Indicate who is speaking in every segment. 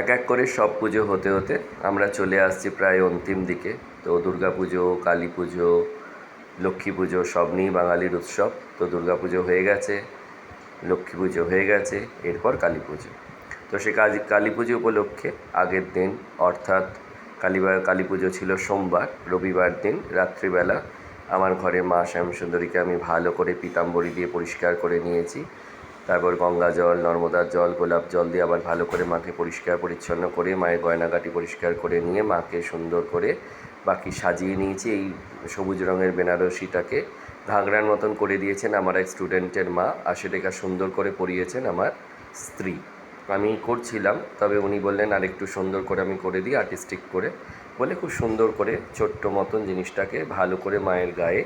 Speaker 1: এক এক করে সব পুজো হতে হতে আমরা চলে আসছি প্রায় অন্তিম দিকে। তো দুর্গা পুজো, কালী পুজো, লক্ষ্মী পুজো সব নিয়েই বাঙালির উৎসব। তো দুর্গা পুজো হয়ে গেছে, লক্ষ্মী পুজো হয়ে গেছে, এরপর কালী পুজো। তো সে কাজ, কালী পুজো উপলক্ষে আগের দিন, অর্থাৎ কালীবার কালী পুজো ছিল সোমবার, রবিবার দিন রাত্রিবেলা আমার ঘরে মা শ্যামসুন্দরীকে আমি ভালো করে পিতাম্বরী দিয়ে পরিষ্কার করে নিয়েছি। তারপর গঙ্গা জল, নর্মদার জল, গোলাপ জল দিয়ে আবার ভালো করে মাকে পরিষ্কার পরিচ্ছন্ন করে, মায়ের গয়নাগাটি পরিষ্কার করে নিয়ে মাকে সুন্দর করে বাকি সাজিয়ে নিয়েছি। এই সবুজ রঙের বেনারসিটাকে ঘাগরার মতন করে দিয়েছেন আমার এক স্টুডেন্টের মা আর সেটাকে সুন্দর করে পরিয়েছেন আমার স্ত্রী। আমি করছিলাম, তবে উনি বললেন, আর একটু সুন্দর করে আমি করে দিই আর্টিস্টিক করে। বলে খুব সুন্দর করে, ছোট্ট মতন জিনিসটাকে ভালো করে মায়ের গায়ে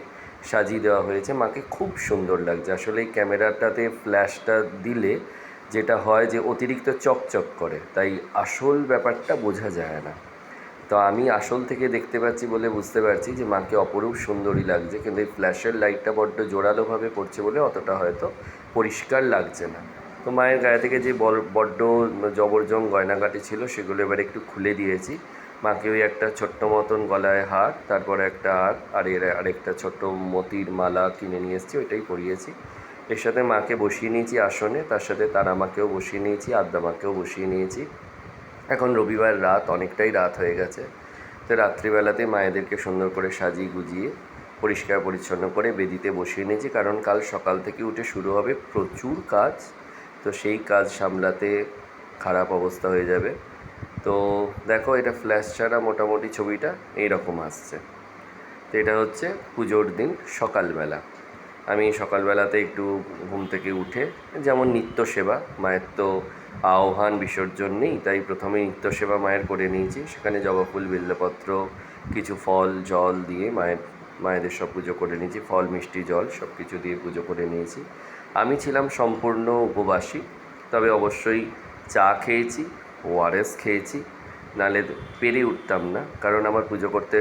Speaker 1: সাজিয়ে দেওয়া হয়েছে। মাকে খুব সুন্দর লাগছে। আসলে এই ক্যামেরাটাতে ফ্ল্যাশটা দিলে যেটা হয় যে অতিরিক্ত চকচক করে। তাই আসল ব্যাপারটা বোঝা যায় না। তো আমি আসল থেকে দেখতে পাচ্ছি বলে বুঝতে পারছি যে মাকে অপরূপ সুন্দরী লাগছে। কিন্তু এই ফ্ল্যাশের লাইটটা বড্ড জোরালোভাবে পড়ছে বলে অতটা হয়তো পরিষ্কার লাগছে না। তো মায়ের গায়ে থেকে যে বড্ড জবরজং গয়নাগাটি ছিল সেগুলো এবার একটু খুলে দিয়েছি। মাকে ওই একটা ছোট্ট মতন গলায় হার, তারপরে একটা হার আর এর আরেকটা ছোট্ট মতির মালা কিনে নিয়ে এসেছি, ওইটাই পরিয়েছি। এর সাথে মাকে বসিয়ে নিয়েছি আসনে, তার সাথে তার আমাকেও বসিয়ে নিয়েছি আদ্যা মাকেও বসিয়ে নিয়েছি। এখন রবিবার রাত, অনেকটাই রাত হয়ে গেছে। তো রাত্রিবেলাতে মায়েদেরকে সুন্দর করে সাজিয়ে গুজিয়ে, পরিষ্কার পরিচ্ছন্ন করে বেদিতে বসিয়ে নিয়েছি, কারণ কাল সকাল থেকে উঠে শুরু হবে প্রচুর কাজ। তো সেই কাজ সামলাতে খারাপ অবস্থা হয়ে যাবে। তো দেখো, এটা ফ্ল্যাশ ছাড়া মোটামুটি ছবিটা এইরকম আসছে। তো এটা হচ্ছে পুজোর দিন সকালবেলা। আমি সকালবেলাতে একটু ঘুম থেকে উঠে, যেমন নিত্য সেবা, মায়ের তো আহ্বান বিসর্জন নেই, তাই প্রথমে নিত্য সেবা মায়ের করে নিয়েছি। সেখানে জবা ফুল বেল্লপত্র কিছু ফল, জল দিয়ে মায়ের, মায়েদের সব পুজো করে নিয়েছি। ফল, মিষ্টি, জল সব কিছু দিয়ে পুজো করে নিয়েছি। আমি ছিলাম সম্পূর্ণ উপবাসী, তবে অবশ্যই চা খেয়েছি। ওআরএস খেয়েছি নালে পেরে উঠতাম না। কারণ আমার পুজো করতে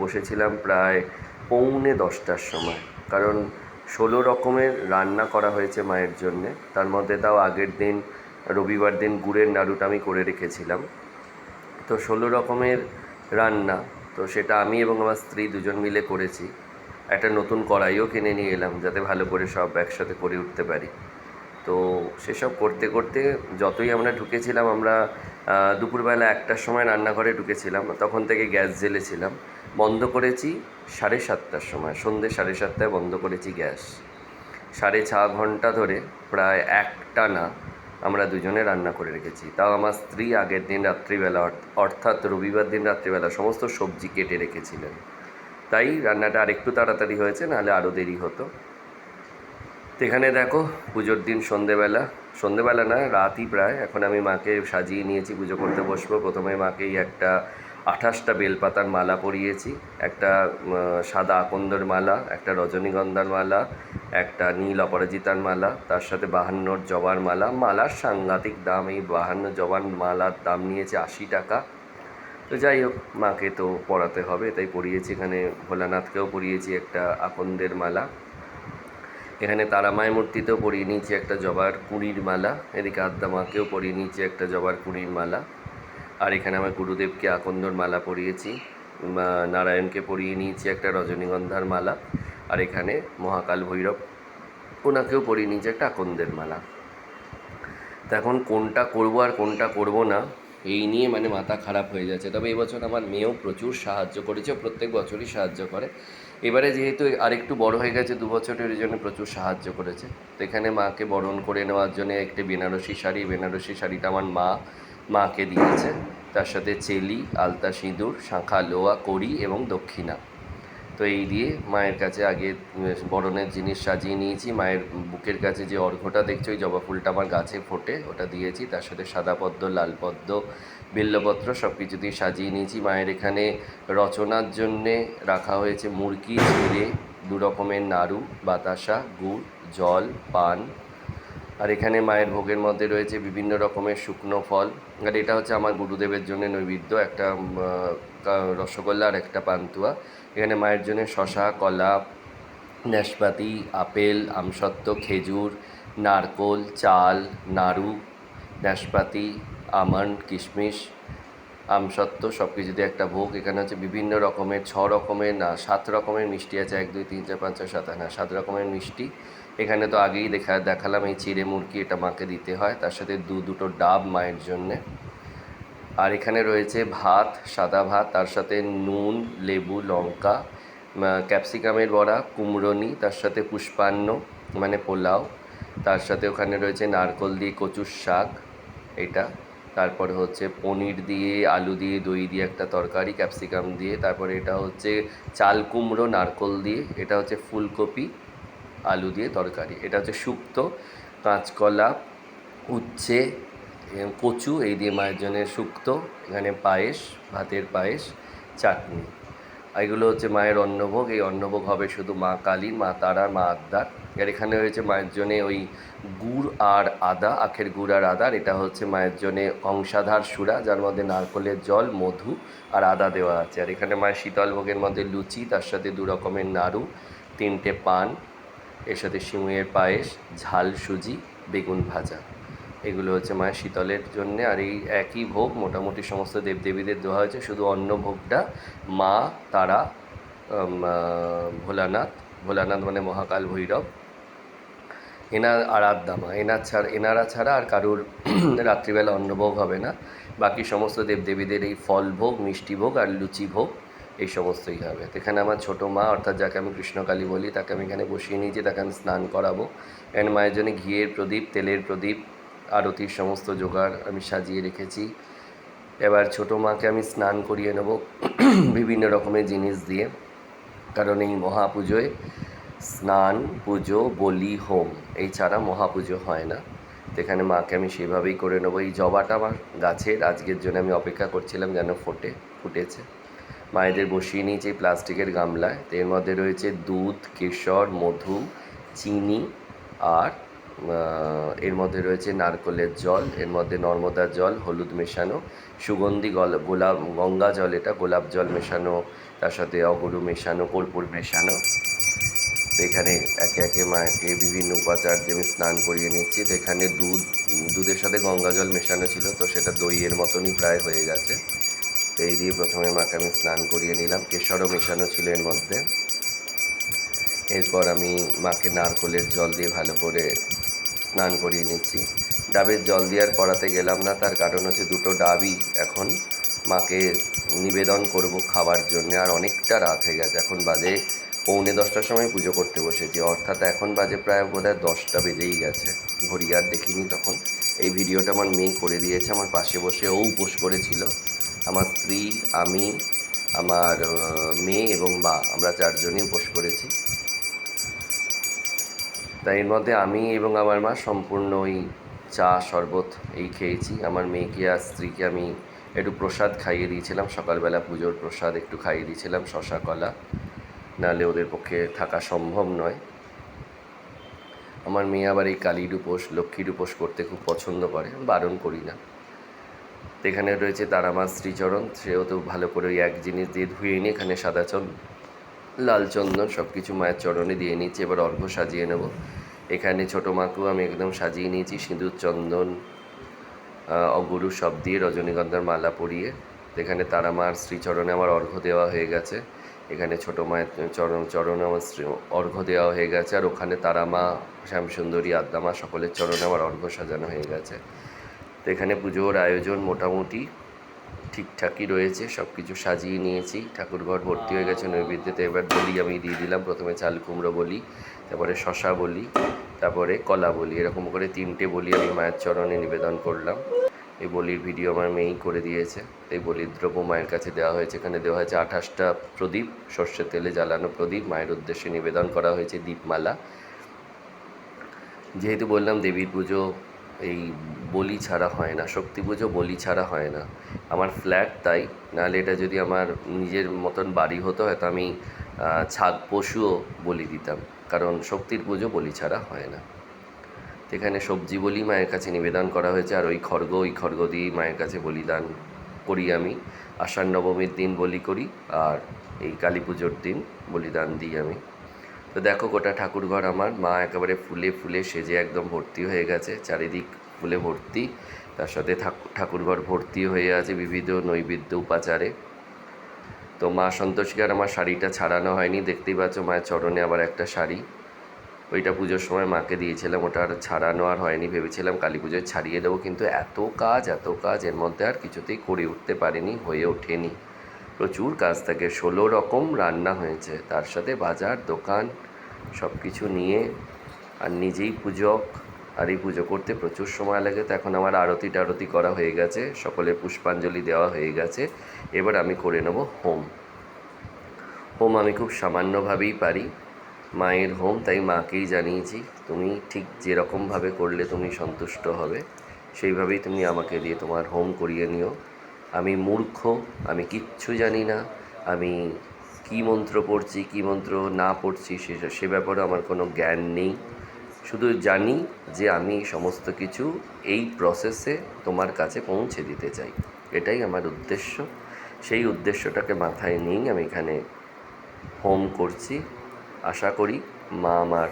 Speaker 1: বসেছিলাম প্রায় পৌনে দশটার সময়। কারণ ষোলো রকমের রান্না করা হয়েছে মায়ের জন্যে। তার মধ্যে তাও আগের দিন, রবিবার দিন গুড়ের নাড়ুটা আমি করে রেখেছিলাম। তো ষোলো রকমের রান্না, তো সেটা আমি এবং আমার স্ত্রী দুজন মিলে করেছি। একটা নতুন কড়াইও কিনে নিয়ে এলাম, যাতে ভালো করে সব একসাথে করে উঠতে পারি। তো সেসব করতে করতে যতই আমরা ঢুকেছিলাম, আমরা দুপুরবেলা একটার সময় রান্নাঘরে ঢুকেছিলাম, তখন থেকে গ্যাস জ্বেলেছিলাম। বন্ধ করেছি সাড়ে সাতটার সময় সন্ধ্যে সাড়ে সাতটায় বন্ধ করেছি গ্যাস। সাড়ে ছ ঘণ্টা ধরে প্রায় একটা না আমরা দুজনে রান্না করে রেখেছি। তাও আমার স্ত্রী আগের দিন রাত্রিবেলা, অর্থ- অর্থাৎ রবিবার দিন রাত্রিবেলা সমস্ত সবজি কেটে রেখেছিলেন। তাই রান্নাটা আরেকটু তাড়াতাড়ি হয়েছে, নাহলে আরও দেরি হতো। এখানে দেখো পুজোর দিন সন্ধেবেলা। সন্ধেবেলা না, রাতই প্রায়। এখন আমি মাকে সাজিয়ে নিয়েছি, পুজো করতে বসবো। প্রথমে মাকেই একটা আঠাশটা বেলপাতার মালা পরিয়েছি। একটা সাদা আকন্দর মালা, একটা রজনীগন্ধার মালা, একটা নীল অপরাজিতার মালা, তার সাথে বাহান্নর জবার মালা। মালার সাংঘাতিক দাম, এই বাহান্ন জবার মালার দাম নিয়েছে আশি টাকা। তো যাই হোক, মাকে তো পড়াতে হবে, তাই পরিয়েছি। এখানে ভোলানাথকেও পরিয়েছি একটা আকন্দের মালা। এখানে তারামায় মূর্তিতেও পরিয়ে নিয়েছি একটা জবার কুড়ির মালা, এদিকে আদ্যা মাকেও পরিয়ে নিয়েছি একটা জবার কুড়ির মালা, আর এখানে আমার গুরুদেবকে আকন্দর মালা পরিয়েছি নারায়ণকে পরিয়ে নিয়েছি একটা রজনীগন্ধার মালা, আর এখানে মহাকাল ভৈরব, ওনাকেও পরিয়ে নিয়েছি একটা আকন্দের মালা। তো এখন কোনটা করব আর কোনটা করব না, এই নিয়ে মানে মাথা খারাপ হয়ে যাচ্ছে। তবে এবছর আমার মেয়েও প্রচুর সাহায্য করেছে, প্রত্যেক বছরই সাহায্য করে। এবারে যেহেতু আরেকটু বড় হয়ে গেছে, দু বছরের জন্য প্রচুর সাহায্য করেছে। তো এখানে মাকে বরণ করে নেওয়ার জন্য একটি বেনারসি শাড়ি, বেনারসি শাড়িটা আমার মা, মাকে দিয়েছে। তার সাথে চেলি, আলতা সিঁদুর, শাঁখা, লোয়া, কড়ি এবং দক্ষিণা। তো এই দিয়ে মায়ের কাছে আগে বরণের জিনিস সাজিয়ে নিয়েছি। মায়ের বুকের কাছে যে অর্ঘ্যটা দেখছ, ওই জবা ফুলটা আমার গাছে ফোটে, ওটা দিয়েছি। তার সাথে সাদা পদ্ম, লাল পদ্ম, বেল্লপত্র সব কিছু দিয়ে সাজিয়ে নিয়েছি। মায়ের এখানে রচনার জন্যে রাখা হয়েছে মুরগি ঝিরে দু রকমের নাড়ু, বাতাসা, গুড়, জল, পান আর এখানে মায়ের ভোগের মধ্যে রয়েছে বিভিন্ন রকমের শুকনো ফল। আর এটা হচ্ছে আমার গুরুদেবের জন্য নৈবেদ্য, একটা রসগোল্লা আর একটা পান্তুয়া। এখানে মায়ের জন্য শশা কলা নাশপাতি আপেল, আমসত্ত্ব, খেজুর, নারকোল, চাল, নাড়ু নাশপাতি আমন্ড, কিশমিশ, আমসত্ত্ব সব কিছু দিয়ে একটা ভোগ। এখানে হচ্ছে বিভিন্ন রকমের, ছ রকমের না, সাত রকমের মিষ্টি আছে। এক, দুই, তিন, চার, পাঁচ, ছয়, সাত না সাত রকমের মিষ্টি। এখানে তো আগেই দেখা, দেখালাম এই চিড়ে মুরগি এটা মাকে দিতে হয়, তার সাথে দু দুটো ডাব মায়ের জন্যে। আর এখানে রয়েছে ভাত, সাদা ভাত, তার সাথে নুন, লেবু, লঙ্কা ক্যাপসিকামের বড়া কুমড়োনি তার সাথে পুষ্পান্ন মানে পোলাও, তার সাথে ওখানে রয়েছে নারকল দিয়ে কচুর শাক, এটা। তারপরে হচ্ছে পনির দিয়ে আলু দিয়ে, দই দিয়ে একটা তরকারি, ক্যাপসিকাম দিয়ে। তারপরে এটা হচ্ছে চাল কুমড়ো, নারকল দিয়ে, এটা হচ্ছে ফুলকপি আলু দিয়ে তরকারি। এটা হচ্ছে শুক্তো, কাঁচকলা, উচ্ছে কচু, এই দিয়ে মায়ের শুক্তো, এখানে পায়েস, ভাতের পায়েস, চাটনি। এগুলো হচ্ছে মায়ের অন্নভোগ। এই অন্নভোগ হবে শুধু মা কালীর মা তারার মা আদ্যার আর এখানে রয়েছে মায়ের জন্যে ওই গুড় আর আদা, আখের গুড় আর আদার এটা হচ্ছে মায়ের জন্যে অংশাধার সুরা যার মধ্যে নারকলের জল, মধু আর আদা দেওয়া আছে। আর এখানে মায়ের শীতল ভোগের মধ্যে লুচি, তার সাথে দু রকমের নাড়ু, তিনটে পান এর সাথে সিমুইয়ের পায়েস, ঝাল, সুজি, বেগুন ভাজা। এগুলো হচ্ছে মায়ের শীতলের জন্য আর এই একই ভোগ মোটামুটি সমস্ত দেবদেবীদের দেওয়া হয়েছে। শুধু অন্ন ভোগটা মা, তারা ভোলানাথ ভোলানাথ মানে মহাকাল ভৈরব। এনার আরাধ্যা মা, এনার ছাড়া, এনারা ছাড়া আর কারুর রাত্রিবেলা অন্নভোগ হবে না। বাকি সমস্ত দেবদেবীদের এই ফল ভোগ, মিষ্টি ভোগ আর লুচি ভোগ এই সমস্তই হবে। এখানে আমার ছোটো মা, অর্থাৎ যাকে আমি কৃষ্ণকালী বলি, তাকে আমি এখানে বসিয়ে নিয়েছি তাকে আমি স্নান করাবো। এখানে মায়ের জন্য ঘিয়ের প্রদীপ, তেলের প্রদীপ, আরতির সমস্ত জোগাড় আমি সাজিয়ে রেখেছি। এবার ছোটো মাকে আমি স্নান করিয়ে নেব বিভিন্ন রকমের জিনিস দিয়ে। কারণ এই মহাপুজোয় স্নান, পুজো, বলি, হোম, এই ছাড়া মহাপুজো হয় না। এখানে মাকে আমি সেভাবেই করে নেব। এই জবাটা আমার গাছের, আজকের জন্য আমি অপেক্ষা করছিলাম যেন ফোটে, ফুটেছে। মায়েদের বসিয়ে নিয়েছি প্লাস্টিকের গামলায়। তো এর মধ্যে রয়েছে দুধ, কেশর, মধু, চিনি আর এর মধ্যে রয়েছে নারকলের জল, এর মধ্যে নর্মদার জল, হলুদ মেশানো, সুগন্ধি গল, গোলাপ, গঙ্গা জল এটা, গোলাপ জল মেশানো, তার সাথে অগরু মেশানো, কর্পূর মেশানো। তো এখানে একে একে মাকে বিভিন্ন উপাচার দিয়ে আমি স্নান করিয়ে নিচ্ছি। তো এখানে দুধ, দুধের সাথে গঙ্গা জল মেশানো ছিল, তো সেটা দইয়ের মতনই প্রায় হয়ে গেছে। তো এই দিয়ে প্রথমে মাকে আমি স্নান করিয়ে নিলাম। কেশরও মেশানো ছিল এর মধ্যে। এরপর আমি মাকে নারকলের জল দিয়ে ভালো করে স্নান করিয়ে নিচ্ছি। ডাবের জল দিয়ে আর করাতে গেলাম না, তার কারণ হচ্ছে দুটো ডাবই এখন মাকে নিবেদন করব খাবার জন্য। আর অনেকটা রাত হয়ে গেছে, এখন বাজে পৌনে দশটার সময় পুজো করতে বসেছি। অর্থাৎ এখন বাজে প্রায় বোধহয় দশটা বেজেই গেছে। ঘড়ি আর দেখিনি তখন। এই ভিডিওটা আমার মেয়ে করে দিয়েছে, আমার পাশে বসে ও উপোস করেছিল। আমার স্ত্রী, আমি, আমার মেয়ে এবং মা, আমরা চারজনই উপোস করেছি। তাই এর মধ্যে আমি এবং আমার মা সম্পূর্ণ ওই চা, শরবত এই খেয়েছি। আমার মেয়েকে আর স্ত্রীকে আমি একটু প্রসাদ খাইয়ে দিয়েছিলাম। সকালবেলা পুজোর প্রসাদ একটু খাইয়ে দিয়েছিলাম, শশা, কলা। নাহলে ওদের পক্ষে থাকা সম্ভব নয়। আমার মেয়ে আবার এই কালীর উপোস, লক্ষ্মীর উপোস করতে খুব পছন্দ করে। বারণ করি না। এখানে রয়েছে তারামা শ্রীচরণ। সেও তো ভালো করে ওই এক জিনিস দিয়ে ধুয়ে নিয়ে এখানে সাদা চন লাল চন্দন সব কিছু মায়ের চরণে দিয়ে নিচ্ছি এবার অর্ঘ্য সাজিয়ে নেব। এখানে ছোটো মাকেও আমি একদম সাজিয়ে নিয়েছি, সিঁদুর, চন্দন অগুরু সব দিয়ে রজনীগন্ধার মালা পরিয়ে। এখানে তারা মার শ্রীচরণে আমার অর্ঘ্য দেওয়া হয়ে গেছে। এখানে ছোটো মায়ের চরণ, চরণে আমার শ্রী, অর্ঘ্য দেওয়া হয়ে গেছে। আর ওখানে তারা মা শ্যামসুন্দরী আদ্যামা সকলের চরণে আমার অর্ঘ্য সাজানো হয়ে গেছে। তো এখানে পুজোর আয়োজন মোটামুটি ঠিকঠাকই রয়েছে সব কিছু সাজিয়ে নিয়েছি। ঠাকুরঘর ভর্তি হয়ে গেছে নৈবেদ্যতে এবার বলি আমি দিয়ে দিলাম। প্রথমে চাল কুমড়ো বলি, তারপরে শশা বলি, তারপরে কলা বলি। এরকম করে তিনটে বলি আমি মায়ের চরণে নিবেদন করলাম। এই বলির ভিডিও আমার মেয়েই করে দিয়েছে। এই বলির দ্রব্য মায়ের কাছে দেওয়া হয়েছে। এখানে দেওয়া হয়েছে আঠাশটা প্রদীপ, সর্ষের তেলে জ্বালানো প্রদীপ। মায়ের উদ্দেশ্যে নিবেদন করা হয়েছে দীপমালা। যেহেতু বললাম দেবীর পুজো এই বলি ছাড়া হয় না, শক্তি পুজো বলি ছাড়া হয় না। আমার ফ্ল্যাট তাই, নাহলে এটা যদি আমার নিজের মতন বাড়ি হতো, হয়তো আমি ছাগ পশুও বলি দিতাম, কারণ শক্তির পুজো বলি ছাড়া হয় না। এখানে সবজি বলি, মায়ের কাছে নিবেদন করা হয়েছে, আর ওই খড়গ ওই খড়গ দিয়েই মায়ের কাছে বলিদান করি আমি। আষাঢ় নবমীর দিন বলি করি, আর এই কালী পুজোর দিন বলিদান দিই আমি। তো দেখো গোটা ঠাকুরঘর আমার, মা একেবারে ফুলে ফুলে সেজে একদম ভর্তি হয়ে গেছে, চারিদিক ফুলে ভর্তি, তার সাথে ঠাক- ঠাকুরঘর ভর্তি হয়ে আছে বিবিধ নৈবেদ্য উপাচারে। তো মা সন্তোষকে আর আমার শাড়িটা ছাড়ানো হয়নি, দেখতেই পাচ্ছ মায়ের চরণে আবার একটা শাড়ি। ওইটা পুজোর সময় মাকে দিয়েছিলাম, ওটা আর ছাড়ানো আর হয়নি, ভেবেছিলাম কালী পুজোয় ছাড়িয়ে দেবো, কিন্তু এত কাজ এত কাজ, এর মধ্যে আর কিছুতেই করে উঠতে পারিনি, হয়ে ওঠেনি। প্রচুর কাজ থাকে, ষোলো রকম রান্না হয়েছে, তার সাথে বাজার, দোকান সব কিছু নিয়ে, আর নিজেই পূজক আর এই পুজো করতে প্রচুর সময় লাগে, তো এখন আমার আরতি টারতি করা হয়ে গেছে, সকলে পুষ্পাঞ্জলি দেওয়া হয়ে গেছে। এবার আমি করে নেব হোম। হোম আমি খুব সামান্যভাবেই পারি, মায়ের হোম, তাই মাকেই জানিয়েছি, তুমি ঠিক যেরকমভাবে করলে তুমি সন্তুষ্ট হবে, সেইভাবেই তুমি আমাকে দিয়ে তোমার হোম করিয়ে নিও। আমি মূর্খ, আমি কিচ্ছু জানি না, আমি কী মন্ত্র পড়ছি, কী মন্ত্র না পড়ছি, সে সে ব্যাপারে আমার কোনো জ্ঞান নেই। শুধু জানি যে আমি সমস্ত কিছু এই প্রসেসে তোমার কাছে পৌঁছে দিতে চাই। এটাই আমার উদ্দেশ্য। সেই উদ্দেশ্যটাকে মাথায় নিয়েই আমি এখানে হোম করছি। আশা করি মা আমার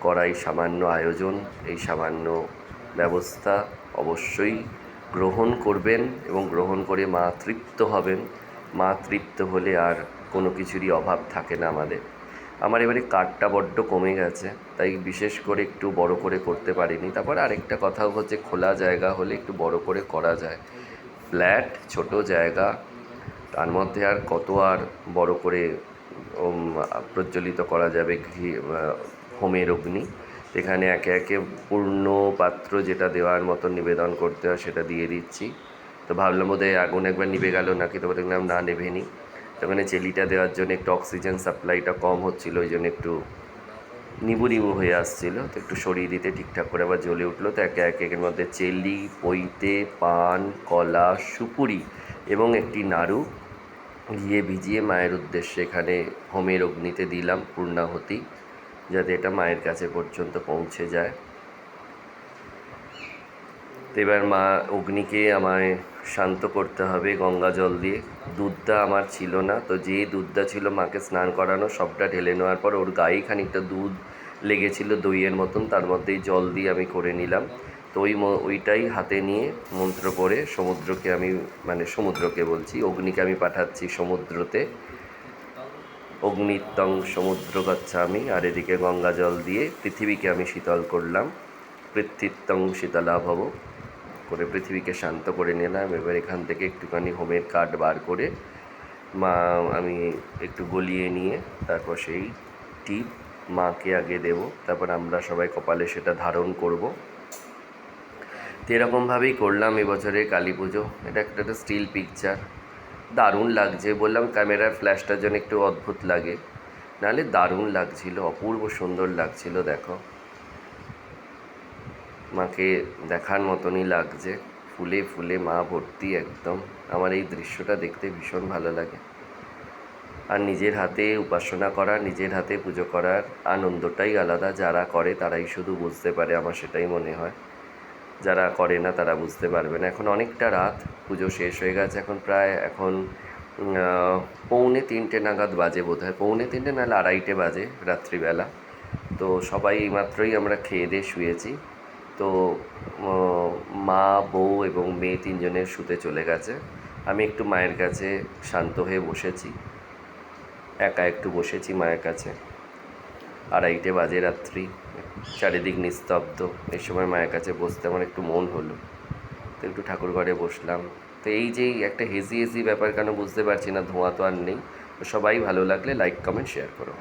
Speaker 1: করাই সামান্য আয়োজন, এই সামান্য ব্যবস্থা অবশ্যই গ্রহণ করবেন এবং গ্রহণ করে মা তৃপ্ত হবেন। মা তৃপ্ত হলে আর কোনো কিছুরই অভাব থাকে না আমাদের। আমার এবারে কাঠটা বড্ড কমে গেছে, তাই বিশেষ করে একটু বড় করে করতে পারিনি। তারপর আরেকটা কথাও হচ্ছে খোলা জায়গা হলে একটু বড় করে করা যায়। ফ্ল্যাট, ছোট জায়গা, তার মধ্যে আর কত আর বড় করে প্রজ্বলিত করা যাবে ঘি হোমের অগ্নি। এখানে একে একে পূর্ণ পাত্র যেটা দেওয়ার মতো নিবেদন করতে হয় সেটা দিয়ে দিচ্ছি। তো ভাবলাম বোধহয় আগুন একবার নিভে গেল নাকি, তো দেখলাম না, নেভেনি। তো ওখানে চেলিটা দেওয়ার জন্য একটু অক্সিজেন সাপ্লাইটা কম হচ্ছিল, ওই জন্য একটু নিবু নিবু হয়ে আসছিল। তো একটু সরিয়ে দিতে ঠিকঠাক করে আবার জ্বলে উঠল। তো একে একে এর মধ্যে চেলি, পৈতে, পান, কলা, সুপুরি এবং একটি নাড়ু দিয়ে ভিজিয়ে মায়ের উদ্দেশ্যে এখানে হোমের অগ্নিতে দিলাম পূর্ণাহতি, যাতে এটা মায়ের কাছে পর্যন্ত পৌঁছে যায়। তো এবার মা অগ্নিকে আমায় শান্ত করতে হবে, গঙ্গা জল দিয়ে। দুধটা আমার ছিল না, তো যে দুধটা ছিল মাকে স্নান করানো, সবটা ঢেলে নেওয়ার পর ওর গায়ে খানিকটা দুধ লেগেছিল দইয়ের মতন, তার মধ্যেই জল দিয়ে আমি করে নিলাম। তো ওই ওইটাই হাতে নিয়ে মন্ত্র করে সমুদ্রকে আমি মানে সমুদ্রকে বলছি, অগ্নিকে আমি পাঠাচ্ছি সমুদ্রতে। অগ্নিতং সমুদ্র গচ্ছামি আর এদিকে গঙ্গা জল দিয়ে পৃথিবীকে আমি শীতল করলাম। পৃথিত্যং শীতলা ভব করে পৃথিবীকে শান্ত করে নিলাম। এবার এখান থেকে একটুখানি হোমের কাঠ বার করে মা, আমি একটু গলিয়ে নিয়ে তারপর সেই টিপ মাকে আগে দেব। তারপর আমরা সবাই কপালে সেটা ধারণ করব। তো এরকমভাবেই করলাম এবছরে কালী পুজো। এটা একটা একটা স্টিল পিকচার দারুণ লাগছে। বললাম ক্যামেরার ফ্ল্যাশটার জন্য একটু অদ্ভুত লাগে। নাহলে দারুণ লাগছিল, অপূর্ব সুন্দর লাগছিল, দেখো। মাকে দেখার মতনই লাগছে। ফুলে ফুলে মা ভর্তি একদম। আমার এই দৃশ্যটা দেখতে ভীষণ ভালো লাগে। আর নিজের হাতে উপাসনা করা, নিজের হাতে পুজো করার আনন্দটাই আলাদা। যারা করে তারাই শুধু বুঝতে পারে, আমার সেটাই মনে হয়। যারা করে না তারা বুঝতে পারবে না। এখন অনেকটা রাত, পুজো শেষ হয়ে গেছে। এখন প্রায়, এখন পৌনে তিনটে নাগাদ বাজে বোধ হয় পৌনে তিনটে নাহলে আড়াইটে বাজে রাত্রিবেলা। তো সবাই এইমাত্রই আমরা খেয়ে দিয়ে শুয়েছি। তো মা, বউ এবং মেয়ে তিনজনের শুতে চলে গেছে। আমি একটু মায়ের কাছে শান্ত হয়ে বসেছি। একা একটু বসেছি মায়ের কাছে। আড়াইটে বাজে রাত্রি, চারিদিক নিস্তব্ধ। এই সময় মায়ের কাছে বসতে আমার একটু মন হলো। তো একটু ঠাকুর ঘরে বসলাম। তো এই যে একটা হেজি হেজি ব্যাপার কেন বুঝতে পারছি না, ধোঁয়া তো আর নেই। তো সবাই ভালো লাগলে লাইক কমেন্ট শেয়ার করো।